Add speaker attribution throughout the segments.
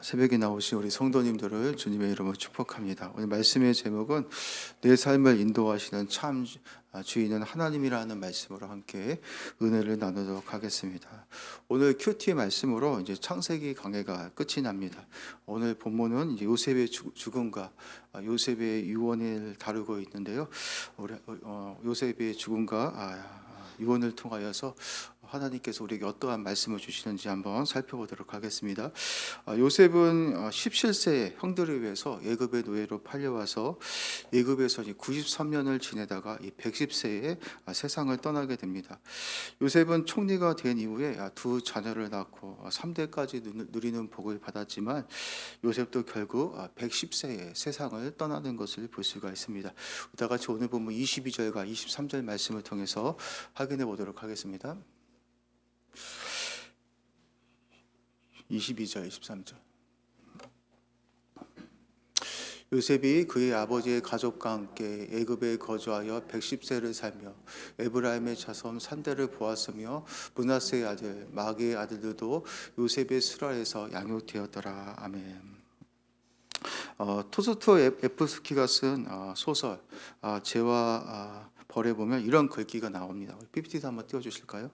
Speaker 1: 새벽에 나오신 우리 성도님들을 주님의 이름으로 축복합니다. 오늘 말씀의 제목은 내 삶을 인도하시는 참 주인은 하나님이라는 말씀으로 함께 은혜를 나누도록 하겠습니다. 오늘 큐티 말씀으로 이제 창세기 강해가 끝이 납니다. 오늘 본문은 요셉의 죽- 죽음과 요셉의 유언을 다루고 있는데요. 우리 어, 요셉의 죽음과 아, 유언을 통하여서 하나님께서 우리에게 어떠한 말씀을 주시는지 한번 살펴보도록 하겠습니다. 아, 요셉은 17세에 형들에 의해서 예굽의 노예로 팔려와서 예굽에서 93년을 지내다가 이 110세에 세상을 떠나게 됩니다. 요셉은 총리가 된 이후에 아, 두 자녀를 낳고 3대까지 누리는 복을 받았지만 요셉도 결국 110세에 세상을 떠나는 것을 볼 수가 있습니다. 다 같이 오늘 보면 22절과 23절 말씀을 통해서 확인해 보도록 하겠습니다. 22절, 23절. 요셉이 그의 아버지의 가족과 함께 애굽에 거주하여 110세를 살며 에브라임의 자손 산대를 보았으며 문하세의 아들 마게의 아들들도 요셉의 수라에서 양육되었더라. 아멘. 어, 토스토 에프스키가 쓴 어, 소설 어, 죄와 어, 벌에 보면 이런 글귀가 나옵니다. PPT도 한번 띄워주실까요?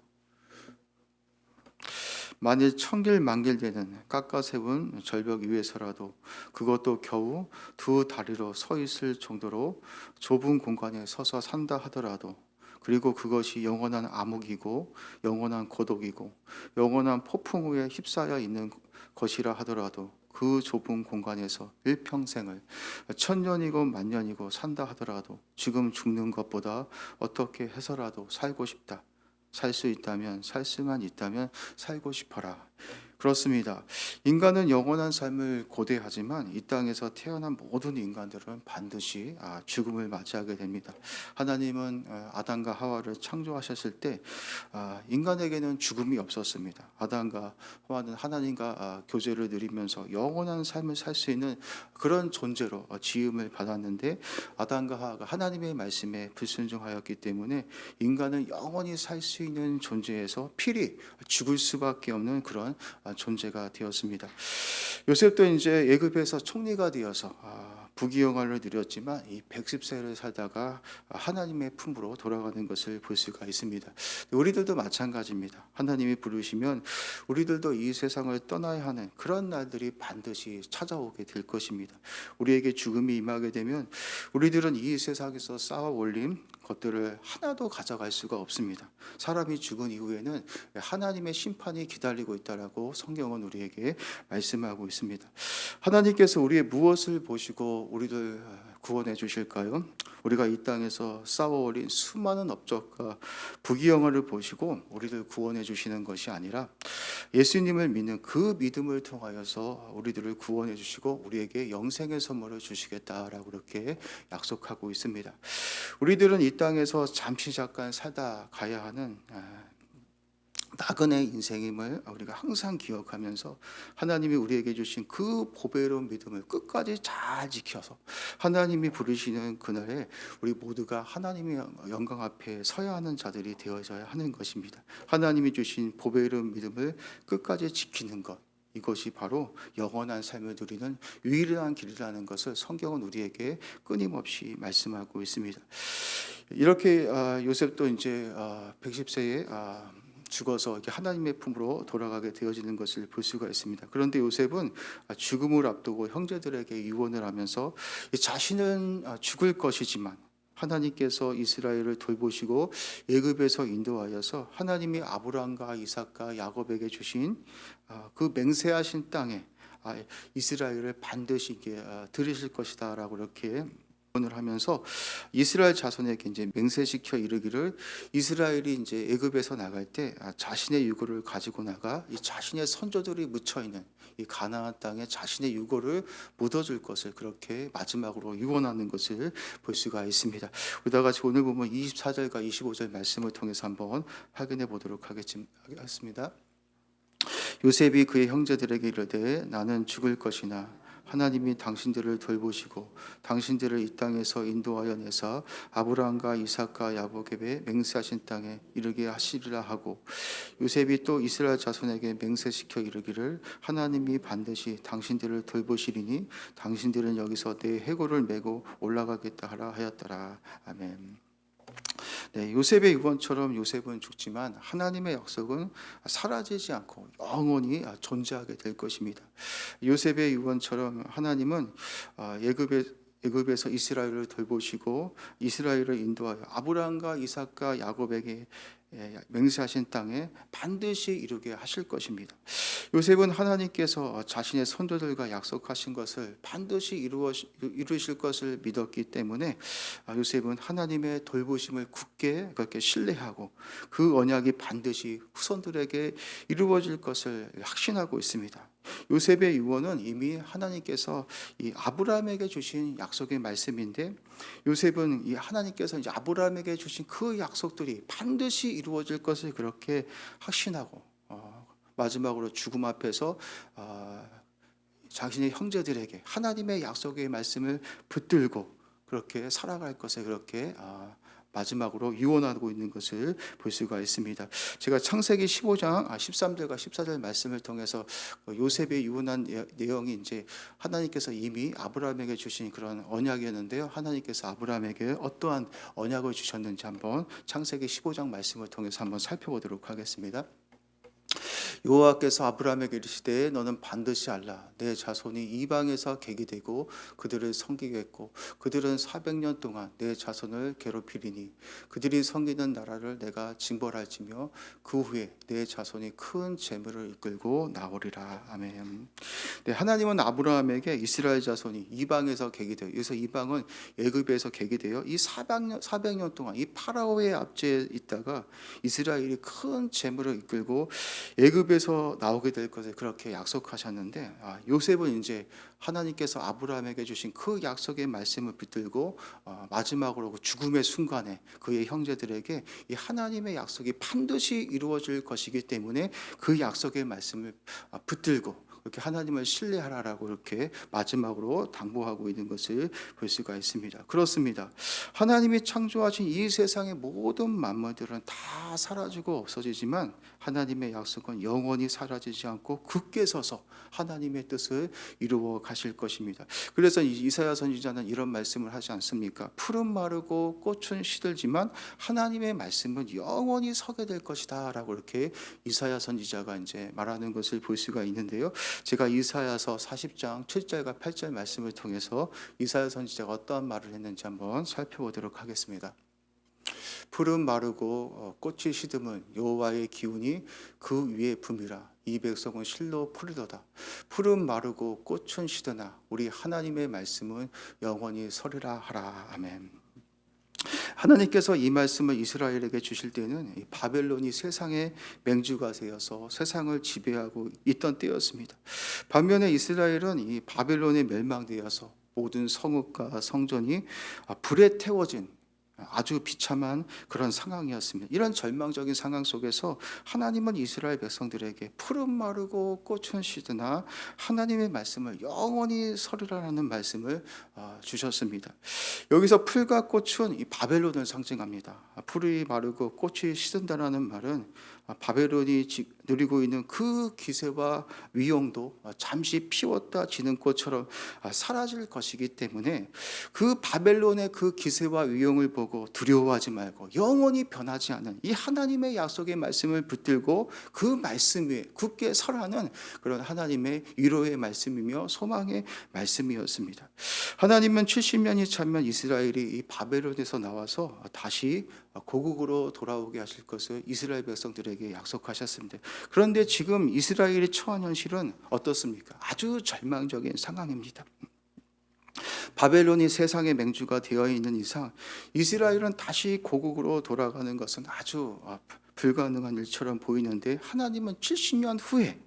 Speaker 1: 만일 천길 만길 되는 깎아 세운 절벽 위에서라도 그것도 겨우 두 다리로 서 있을 정도로 좁은 공간에 서서 산다 하더라도 그리고 그것이 영원한 암흑이고 영원한 고독이고 영원한 폭풍 후에 휩싸여 있는 것이라 하더라도 그 좁은 공간에서 일평생을 천년이고 만년이고 산다 하더라도 지금 죽는 것보다 어떻게 해서라도 살고 싶다. 살 수 있다면 살 수만 있다면 살고 싶어라. 그렇습니다. 인간은 영원한 삶을 고대하지만 이 땅에서 태어난 모든 인간들은 반드시 아, 죽음을 맞이하게 됩니다. 하나님은 어, 아담과 하와를 창조하셨을 때 아, 인간에게는 죽음이 없었습니다. 아담과 하와는 하나님과 아, 교제를 누리면서 영원한 삶을 살 수 있는 그런 존재로 어, 지음을 받았는데 아담과 하와가 하나님의 말씀에 불순종하였기 때문에 인간은 영원히 살 수 있는 존재에서 필히 죽을 수밖에 없는 그런 존재가 되었습니다. 요셉도 이제 예굽에서 총리가 되어서 아, 부귀영화를 누렸지만 이 110세를 살다가 하나님의 품으로 돌아가는 것을 볼 수가 있습니다. 우리들도 마찬가지입니다. 하나님이 부르시면 우리들도 이 세상을 떠나야 하는 그런 날들이 반드시 찾아오게 될 것입니다. 우리에게 죽음이 임하게 되면 우리들은 이 세상에서 쌓아 올린 것들을 하나도 가져갈 수가 없습니다. 사람이 죽은 이후에는 하나님의 심판이 기다리고 있다라고 성경은 우리에게 말씀하고 있습니다. 하나님께서 우리의 무엇을 보시고 우리를 구원해 주실까요? 우리가 이 땅에서 쌓아올린 수많은 업적과 부귀영화를 보시고 우리를 구원해 주시는 것이 아니라 예수님을 믿는 그 믿음을 통하여서 우리들을 구원해 주시고 우리에게 영생의 선물을 주시겠다라고 그렇게 약속하고 있습니다. 우리들은 이 땅에서 잠시 잠깐 살다 가야 하는 아, 나그네 인생임을 우리가 항상 기억하면서 하나님이 우리에게 주신 그 보배로운 믿음을 끝까지 잘 지켜서 하나님이 부르시는 그날에 우리 모두가 하나님의 영광 앞에 서야 하는 자들이 되어져야 하는 것입니다. 하나님이 주신 보배로운 믿음을 끝까지 지키는 것 이것이 바로 영원한 삶을 누리는 유일한 길이라는 것을 성경은 우리에게 끊임없이 말씀하고 있습니다. 이렇게 아, 요셉도 이제 110세에 죽어서 하나님의 품으로 돌아가게 되어지는 것을 볼 수가 있습니다. 그런데 요셉은 죽음을 앞두고 형제들에게 유언을 하면서 자신은 죽을 것이지만 하나님께서 이스라엘을 돌보시고 애굽에서 인도하여서 하나님이 아브라함과 이삭과 야곱에게 주신 그 맹세하신 땅에 이스라엘을 반드시 들으실 것이다라고 이렇게 을 하면서 이스라엘 자손에게 이제 맹세시켜 이르기를 이스라엘이 이제 애굽에서 나갈 때 아, 자신의 유고를 가지고 나가 이 자신의 선조들이 묻혀 있는 이 가나안 땅에 자신의 유고를 묻어줄 것을 그렇게 마지막으로 유언하는 것을 볼 수가 있습니다. 우리 다 같이 오늘 보면 24절과 25절 말씀을 통해서 한번 확인해 보도록 하겠습니다. 요셉이 그의 형제들에게 이르되 나는 죽을 것이나 하나님이 당신들을 돌보시고 당신들을 이 땅에서 인도하여 내사 아브라함과 이삭과 야곱에게 맹세하신 땅에 이르게 하시리라 하고 요셉이 또 이스라엘 자손에게 맹세시켜 이르기를 하나님이 반드시 당신들을 돌보시리니 당신들은 여기서 내 해골을 메고 올라가겠다 하라 하였더라 아멘. 네, 요셉의 유언처럼 요셉은 죽지만 하나님의 약속은 사라지지 않고 영원히 존재하게 될 것입니다. 요셉의 유언처럼 하나님은 아, 예굽의 애굽에서 이스라엘을 돌보시고 이스라엘을 인도하여 아브라함과 이삭과 야곱에게 예, 맹세하신 땅에 반드시 이루게 하실 것입니다. 요셉은 하나님께서 자신의 선조들과 약속하신 것을 반드시 이루어 이루실 것을 믿었기 때문에 아, 요셉은 하나님의 돌보심을 굳게 그렇게 신뢰하고 그 언약이 반드시 후손들에게 이루어질 것을 확신하고 있습니다. 요셉의 유언은 이미 하나님께서 이 아브라함에게 주신 약속의 말씀인데 요셉은 이 하나님께서 이제 아브라함에게 주신 그 약속들이 반드시 이루어질 것을 그렇게 확신하고 어, 마지막으로 죽음 앞에서 어, 자신의 형제들에게 하나님의 약속의 말씀을 붙들고 그렇게 살아갈 것을 그렇게 어, 마지막으로 유언하고 있는 것을 볼 수가 있습니다. 제가 창세기 15장 13절과 14절 말씀을 통해서 그 요셉의 유언한 내용이 이제 하나님께서 이미 아브라함에게 주신 그런 언약이었는데요. 하나님께서 아브라함에게 어떠한 언약을 주셨는지 한번 창세기 15장 말씀을 통해서 한번 살펴보도록 하겠습니다. 여호와께서 아브라함에게 이르시되 너는 반드시 알라. 내 자손이 이방에서 객이 되고 그들을 섬기겠고 그들은 400년 동안 내 자손을 괴롭히리니 그들이 섬기는 나라를 내가 징벌할지며 그 후에 내 자손이 큰 재물을 이끌고 나오리라. 아멘. 네, 하나님은 아브라함에게 이스라엘 자손이 이방에서 객이 되어 여기서 이방은 애굽에서 객이 되어 이 400년 400년 동안 이 파라오의 압제에 있다가 이스라엘이 큰 재물을 이끌고 애굽에서 나오게 될 것을 그렇게 약속하셨는데 아, 요셉은 이제 하나님께서 아브라함에게 주신 그 약속의 말씀을 붙들고 어, 마지막으로 그 죽음의 순간에 그의 형제들에게 이 하나님의 약속이 반드시 이루어질 것이기 때문에 그 약속의 말씀을 아, 붙들고 이렇게 하나님을 신뢰하라라고 이렇게 마지막으로 당부하고 있는 것을 볼 수가 있습니다. 그렇습니다. 하나님이 창조하신 이 세상의 모든 만물들은 다 사라지고 없어지지만 하나님의 약속은 영원히 사라지지 않고 굳게 서서 하나님의 뜻을 이루어 가실 것입니다. 그래서 이사야 선지자는 이런 말씀을 하지 않습니까? 푸른 마르고 꽃은 시들지만 하나님의 말씀은 영원히 서게 될 것이다라고 이렇게 이사야 선지자가 이제 말하는 것을 볼 수가 있는데요. 제가 이사야서 40장 7절과 8절 말씀을 통해서 이사야 선지자가 어떠한 말을 했는지 한번 살펴보도록 하겠습니다. 푸른 마르고 어, 꽃이 시듬은 여호와의 기운이 그 위에 붐이라 이 백성은 실로 풀리도다 푸른 마르고 꽃은 시드나 우리 하나님의 말씀은 영원히 서리라 하라 아멘. 하나님께서 이 말씀을 이스라엘에게 주실 때는 바벨론이 세상의 맹주가 되어서 세상을 지배하고 있던 때였습니다. 반면에 이스라엘은 이 바벨론에 멸망되어서 모든 성읍과 성전이 불에 태워진 아주 비참한 그런 상황이었습니다. 이런 절망적인 상황 속에서 하나님은 이스라엘 백성들에게 푸른 마르고 꽃은 시드나 하나님의 말씀을 영원히 서리라는 말씀을 어, 주셨습니다. 여기서 풀과 꽃은 이 바벨론을 상징합니다. 풀이 마르고 꽃이 시든다라는 말은 바벨론이 누리고 있는 그 기세와 위용도 잠시 피웠다 지는 꽃처럼 사라질 것이기 때문에 그 바벨론의 그 기세와 위용을 보고 두려워하지 말고 영원히 변하지 않는 이 하나님의 약속의 말씀을 붙들고 그 말씀 위에 굳게 설하는 그런 하나님의 위로의 말씀이며 소망의 말씀이었습니다. 하나님은 70년이 차면 이스라엘이 이 바벨론에서 나와서 다시 고국으로 돌아오게 하실 것을 이스라엘 백성들에게 약속하셨습니다. 그런데 지금 이스라엘이 처한 현실은 어떻습니까? 아주 절망적인 상황입니다. 바벨론이 세상의 맹주가 되어 있는 이상 이스라엘은 다시 고국으로 돌아가는 것은 아주 불가능한 일처럼 보이는데 하나님은 70년 후에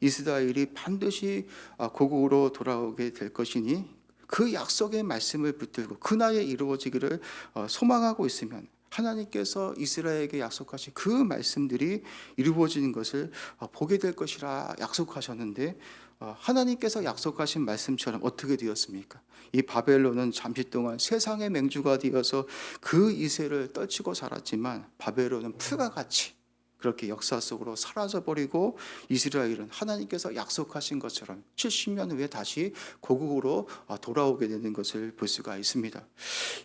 Speaker 1: 이스라엘이 반드시 고국으로 돌아오게 될 것이니 그 약속의 말씀을 붙들고 그날에 이루어지기를 어, 소망하고 있으면 하나님께서 이스라엘에게 약속하신 그 말씀들이 이루어지는 것을 어, 보게 될 것이라 약속하셨는데 어, 하나님께서 약속하신 말씀처럼 어떻게 되었습니까? 이 바벨론은 잠시 동안 세상의 맹주가 되어서 그 이세를 떨치고 살았지만 바벨론은 풀과 같이 그렇게 역사 속으로 사라져 버리고 이스라엘은 하나님께서 약속하신 것처럼 70년 후에 다시 고국으로 어, 돌아오게 되는 것을 볼 수가 있습니다.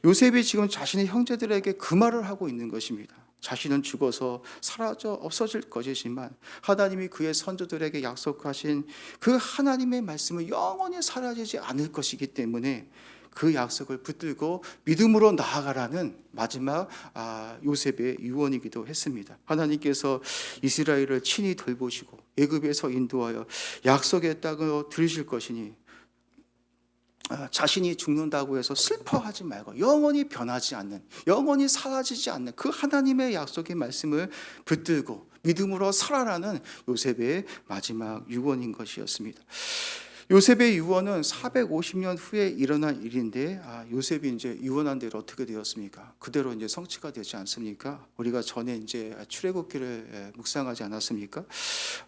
Speaker 1: 요셉이 지금 자신의 형제들에게 그 말을 하고 있는 것입니다. 자신은 죽어서 사라져 없어질 것이지만 하나님이 그의 선조들에게 약속하신 그 하나님의 말씀은 영원히 사라지지 않을 것이기 때문에 그 약속을 붙들고 믿음으로 나아가라는 마지막 아, 요셉의 유언이기도 했습니다. 하나님께서 이스라엘을 친히 돌보시고 애굽에서 인도하여 약속의 땅으로 들으실 것이니 아, 자신이 죽는다고 해서 슬퍼하지 말고 영원히 변하지 않는 영원히 사라지지 않는 그 하나님의 약속의 말씀을 붙들고 믿음으로 살아라는 요셉의 마지막 유언인 것이었습니다. 요셉의 유언은 450년 후에 일어난 일인데 아, 요셉이 이제 유언한 대로 어떻게 되었습니까? 그대로 이제 성취가 되지 않습니까? 우리가 전에 이제 출애굽기를 예, 묵상하지 않았습니까?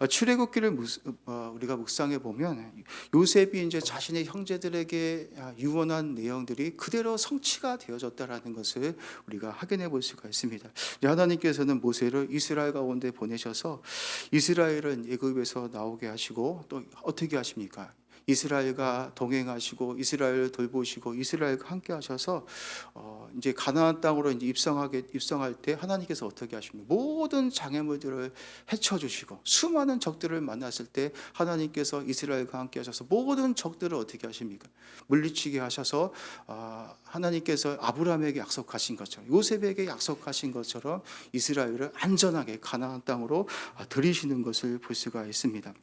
Speaker 1: 어, 출애굽기를 무- 어, 우리가 묵상해 보면 요셉이 이제 자신의 형제들에게 아, 유언한 내용들이 그대로 성취가 되어졌다라는 것을 우리가 확인해 볼 수가 있습니다. 하나님께서는 모세를 이스라엘 가운데 보내셔서 이스라엘은 애굽에서 나오게 하시고 또 어떻게 하십니까? 이스라엘과 동행하시고 이스라엘을 돌보시고 이스라엘과 함께 하셔서 어 이제 가나안 땅으로 이제 입성하게 입성할 때 하나님께서 어떻게 하십니까? 모든 장애물들을 헤쳐 주시고 수많은 적들을 만났을 때 하나님께서 이스라엘과 함께 하셔서 모든 적들을 어떻게 하십니까? 물리치게 하셔서 아, 하나님께서 아브라함에게 약속하신 것처럼 요셉에게 약속하신 것처럼 이스라엘을 안전하게 가나안 땅으로 아, 들이시는 것을 볼 수가 있습니다.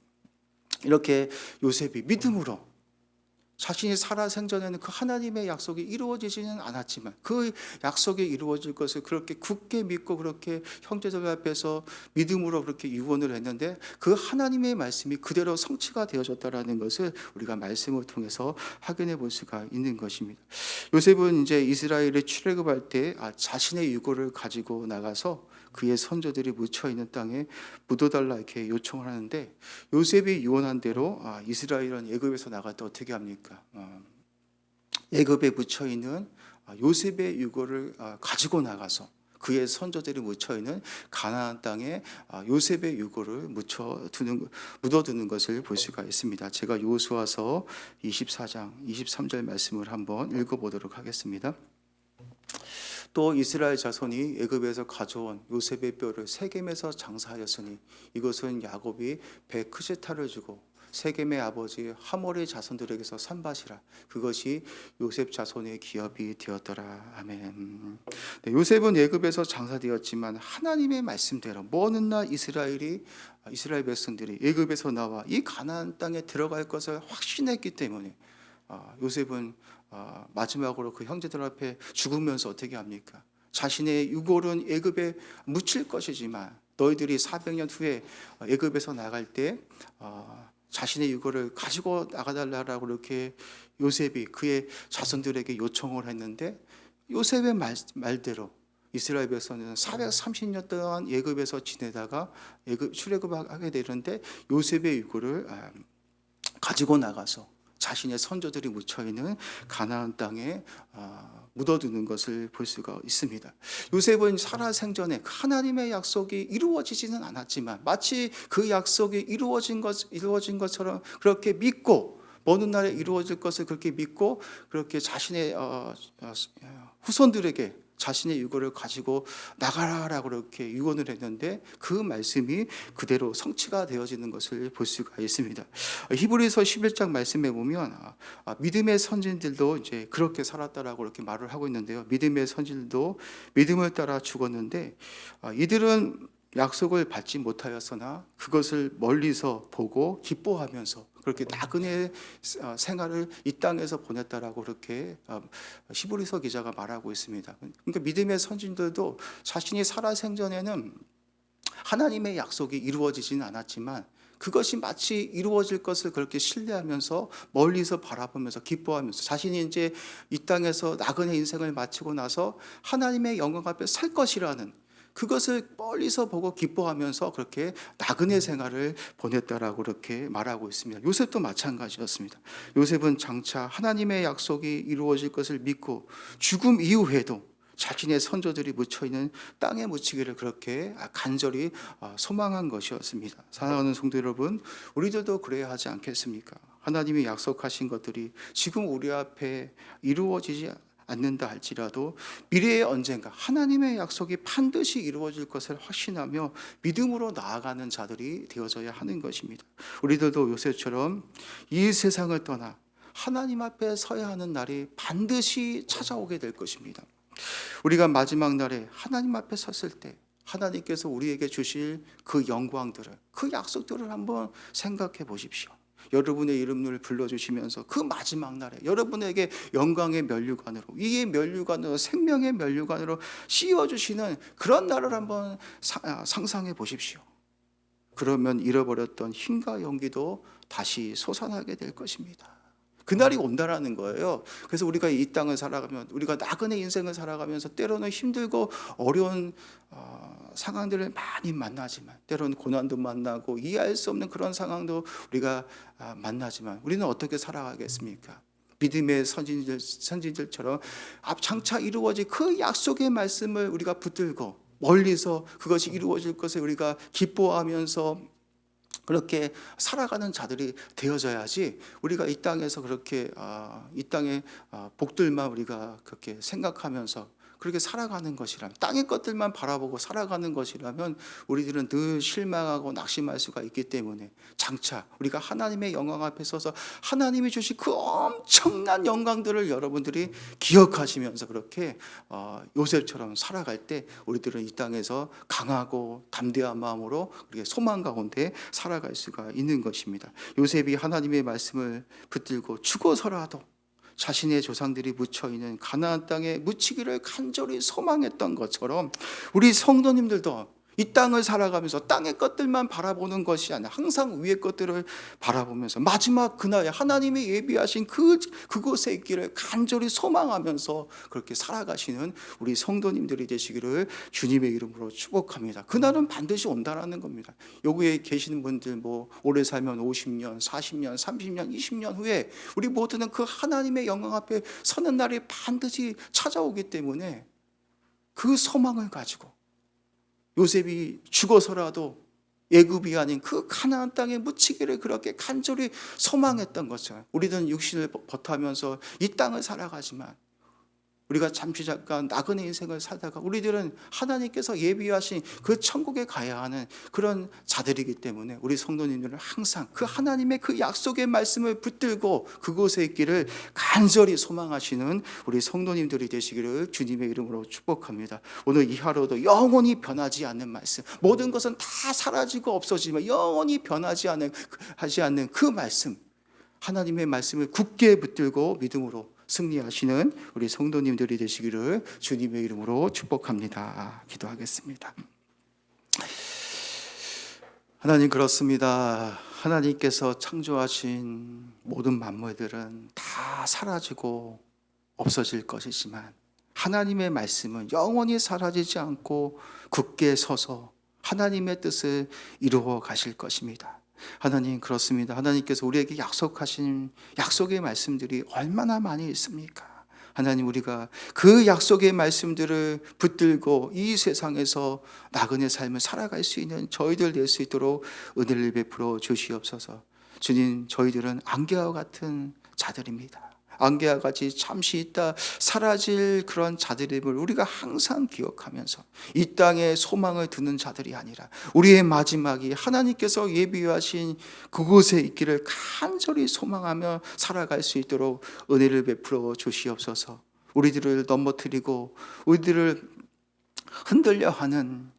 Speaker 1: 이렇게 요셉이 믿음으로 자신이 살아 생전에는 그 하나님의 약속이 이루어지지는 않았지만 그 약속이 이루어질 것을 그렇게 굳게 믿고 그렇게 형제들 앞에서 믿음으로 그렇게 유언을 했는데 그 하나님의 말씀이 그대로 성취가 되어졌다라는 것을 우리가 말씀을 통해서 확인해 볼 수가 있는 것입니다. 요셉은 이제 이스라엘에 출애굽할 때 아, 자신의 유고를 가지고 나가서 그의 선조들이 묻혀 있는 땅에 묻어달라 이렇게 요청을 하는데 요셉이 유언한 대로 아, 이스라엘은 애굽에서 나갈 때 어떻게 합니까? 어, 애굽에 묻혀 있는 아, 요셉의 유고를 아, 가지고 나가서 그의 선조들이 묻혀 있는 가나안 땅에 아, 요셉의 유고를 묻혀 두는 묻어 두는 것을 볼 수가 있습니다. 제가 요수아서 24장 23절 말씀을 한번 읽어 보도록 하겠습니다. 또 이스라엘 자손이 애굽에서 가져온 요셉의 뼈를 세겜에서 장사하였으니 이것은 야곱이 베크시타를 주고 세겜의 아버지 하몰의 자손들에게서 산밭이라 그것이 요셉 자손의 기업이 되었더라 아멘. 네, 요셉은 애굽에서 장사되었지만 하나님의 말씀대로 먼 훗날 이스라엘이 이스라엘 백성들이 애굽에서 나와 이 가나안 땅에 들어갈 것을 확신했기 때문에 아, 요셉은 아, 마지막으로 그 형제들 앞에 죽으면서 어떻게 합니까? 자신의 유골은 애굽에 묻힐 것이지만 너희들이 400년 후에 애굽에서 나갈 때 어, 자신의 유골을 가지고 나가달라고 이렇게 요셉이 그의 자손들에게 요청을 했는데 요셉의 말, 말대로 이스라엘 백성은 430년 동안 애굽에서 지내다가 애굽 출애굽하게 되는데 요셉의 유골을 아, 가지고 나가서 자신의 선조들이 묻혀 있는 가나안 땅에 아, 묻어두는 것을 볼 수가 있습니다. 요셉은 살아 생전에 하나님의 약속이 이루어지지는 않았지만 마치 그 약속이 이루어진 것 이루어진 것처럼 그렇게 믿고 먼 훗날에 이루어질 것을 그렇게 믿고 그렇게 자신의 어, 어, 후손들에게 자신의 유고를 가지고 나가라라고 그렇게 유언을 했는데 그 말씀이 그대로 성취가 되어지는 것을 볼 수가 있습니다. 히브리서 11장 말씀에 보면 아, 믿음의 선진들도 이제 그렇게 살았다라고 이렇게 말을 하고 있는데요. 믿음의 선진들도 믿음을 따라 죽었는데 아, 이들은 약속을 받지 못하였으나 그것을 멀리서 보고 기뻐하면서 그렇게 나그네 어, 생활을 이 땅에서 보냈다라고 그렇게 어, 히브리서 기자가 말하고 있습니다. 그러니까 믿음의 선진들도 자신이 살아 생전에는 하나님의 약속이 이루어지지는 않았지만 그것이 마치 이루어질 것을 그렇게 신뢰하면서 멀리서 바라보면서 기뻐하면서 자신이 이제 이 땅에서 나그네 인생을 마치고 나서 하나님의 영광 앞에 살 것이라는 그것을 멀리서 보고 기뻐하면서 그렇게 나그네 생활을 보냈다라고 그렇게 말하고 있습니다. 요셉도 마찬가지였습니다. 요셉은 장차 하나님의 약속이 이루어질 것을 믿고 죽음 이후에도 자신의 선조들이 묻혀 있는 땅에 묻히기를 그렇게 간절히 아, 소망한 것이었습니다. 사랑하는 성도 여러분, 우리들도 그래야 하지 않겠습니까? 하나님이 약속하신 것들이 지금 우리 앞에 이루어지지 않는다 할지라도 미래에 언젠가 하나님의 약속이 반드시 이루어질 것을 확신하며 믿음으로 나아가는 자들이 되어져야 하는 것입니다. 우리들도 요새처럼 이 세상을 떠나 하나님 앞에 서야 하는 날이 반드시 찾아오게 될 것입니다. 우리가 마지막 날에 하나님 앞에 섰을 때 하나님께서 우리에게 주실 그 영광들을 그 약속들을 한번 생각해 보십시오. 여러분의 이름을 불러주시면서 그 마지막 날에 여러분에게 영광의 면류관으로 이의 면류관으로 생명의 면류관으로 씌워주시는 그런 날을 한번 사- 아, 상상해 보십시오. 그러면 잃어버렸던 힘과 용기도 다시 솟아나게 될 것입니다. 그날이 온다라는 거예요. 그래서 우리가 이 땅을 살아가면 우리가 나그네 인생을 살아가면서 때로는 힘들고 어려운 어, 상황들을 많이 만나지만 때로는 고난도 만나고 이해할 수 없는 그런 상황도 우리가 아, 만나지만 우리는 어떻게 살아가겠습니까? 믿음의 선진들, 선진들처럼 앞 장차 이루어질 그 약속의 말씀을 우리가 붙들고 멀리서 그것이 이루어질 것을 우리가 기뻐하면서 그렇게 살아가는 자들이 되어져야지 우리가 이 땅에서 그렇게 아, 이 땅의 아, 복들만 우리가 그렇게 생각하면서 그렇게 살아가는 것이라면 땅의 것들만 바라보고 살아가는 것이라면 우리들은 늘 실망하고 낙심할 수가 있기 때문에 장차 우리가 하나님의 영광 앞에 서서 하나님이 주신 그 엄청난 영광들을 여러분들이 기억하시면서 그렇게 어, 요셉처럼 살아갈 때 우리들은 이 땅에서 강하고 담대한 마음으로 그렇게 소망 가운데 살아갈 수가 있는 것입니다. 요셉이 하나님의 말씀을 붙들고 죽어서라도 자신의 조상들이 묻혀 있는 가나안 땅에 묻히기를 간절히 소망했던 것처럼 우리 성도님들도 이 땅을 살아가면서 땅의 것들만 바라보는 것이 아니라 항상 위의 것들을 바라보면서 마지막 그날에 하나님이 예비하신 그 그곳에 있기를 간절히 소망하면서 그렇게 살아가시는 우리 성도님들이 되시기를 주님의 이름으로 축복합니다. 그날은 반드시 온다라는 겁니다. 여기에 계시는 분들 뭐 오래 살면 50년, 40년, 30년, 20년 후에 우리 모두는 그 하나님의 영광 앞에 서는 날이 반드시 찾아오기 때문에 그 소망을 가지고 요셉이 죽어서라도 예굽이 아닌 그 가나안 땅에 묻히기를 그렇게 간절히 소망했던 것을 우리는 육신을 버타면서 이 땅을 살아가지만 우리가 잠시 잠깐 나그네 인생을 살다가 우리들은 하나님께서 예비하신 그 천국에 가야 하는 그런 자들이기 때문에 우리 성도님들은 항상 그 하나님의 그 약속의 말씀을 붙들고 그곳에 있기를 간절히 소망하시는 우리 성도님들이 되시기를 주님의 이름으로 축복합니다. 오늘 이 하루도 영원히 변하지 않는 말씀, 모든 것은 다 사라지고 없어지지만 영원히 변하지 않는 하지 않는 그 말씀, 하나님의 말씀을 굳게 붙들고 믿음으로 승리하시는 우리 성도님들이 되시기를 주님의 이름으로 축복합니다. 기도하겠습니다. 하나님 그렇습니다. 하나님께서 창조하신 모든 만물들은 다 사라지고 없어질 것이지만 하나님의 말씀은 영원히 사라지지 않고 굳게 서서 하나님의 뜻을 이루어 가실 것입니다. 하나님 그렇습니다. 하나님께서 우리에게 약속하신 약속의 말씀들이 얼마나 많이 있습니까? 하나님 우리가 그 약속의 말씀들을 붙들고 이 세상에서 나그네 삶을 살아갈 수 있는 저희들 될 수 있도록 은혜를 베풀어 주시옵소서. 주님 저희들은 안개와 같은 자들입니다. 안개와 같이 잠시 있다 사라질 그런 자들임을 우리가 항상 기억하면서 이 땅에 소망을 두는 자들이 아니라 우리의 마지막이 하나님께서 예비하신 그곳에 있기를 간절히 소망하며 살아갈 수 있도록 은혜를 베풀어 주시옵소서. 우리들을 넘어뜨리고 우리들을 흔들려 하는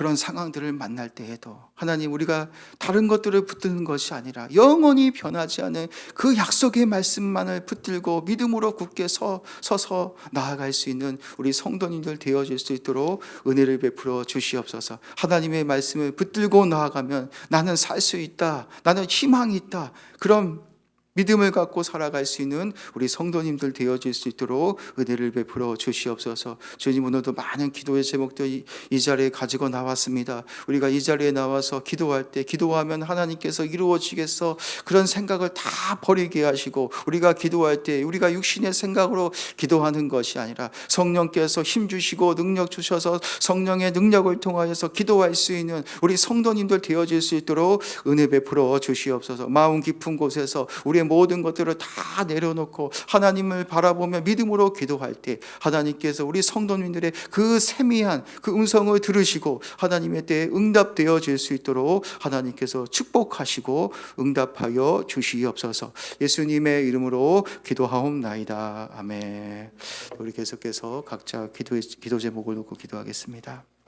Speaker 1: 그런 상황들을 만날 때에도 하나님 우리가 다른 것들을 붙드는 것이 아니라 영원히 변하지 않은 그 약속의 말씀만을 붙들고 믿음으로 굳게 서, 서서 나아갈 수 있는 우리 성도님들 되어질 수 있도록 은혜를 베풀어 주시옵소서. 하나님의 말씀을 붙들고 나아가면 나는 살 수 있다 나는 희망이 있다 그런 믿음을 갖고 살아갈 수 있는 우리 성도님들 되어질 수 있도록 은혜를 베풀어 주시옵소서. 주님 오늘도 많은 기도의 제목들 이, 이 자리에 가지고 나왔습니다. 우리가 이 자리에 나와서 기도할 때 기도하면 하나님께서 이루어지겠어 그런 생각을 다 버리게 하시고 우리가 기도할 때 우리가 육신의 생각으로 기도하는 것이 아니라 성령께서 힘 주시고 능력 주셔서 성령의 능력을 통하여서 기도할 수 있는 우리 성도님들 되어질 수 있도록 은혜 베풀어 주시옵소서. 마음 깊은 곳에서 우리 의 모든 것들을 다 내려놓고 하나님을 바라보며 믿음으로 기도할 때 하나님께서 우리 성도님들의 그 세미한 그 음성을 들으시고 하나님의 때에 응답되어질 수 있도록 하나님께서 축복하시고 응답하여 주시옵소서. 예수님의 이름으로 기도하옵나이다. 아멘. 우리 계속해서 각자 기도의 기도 제목을 놓고 기도하겠습니다.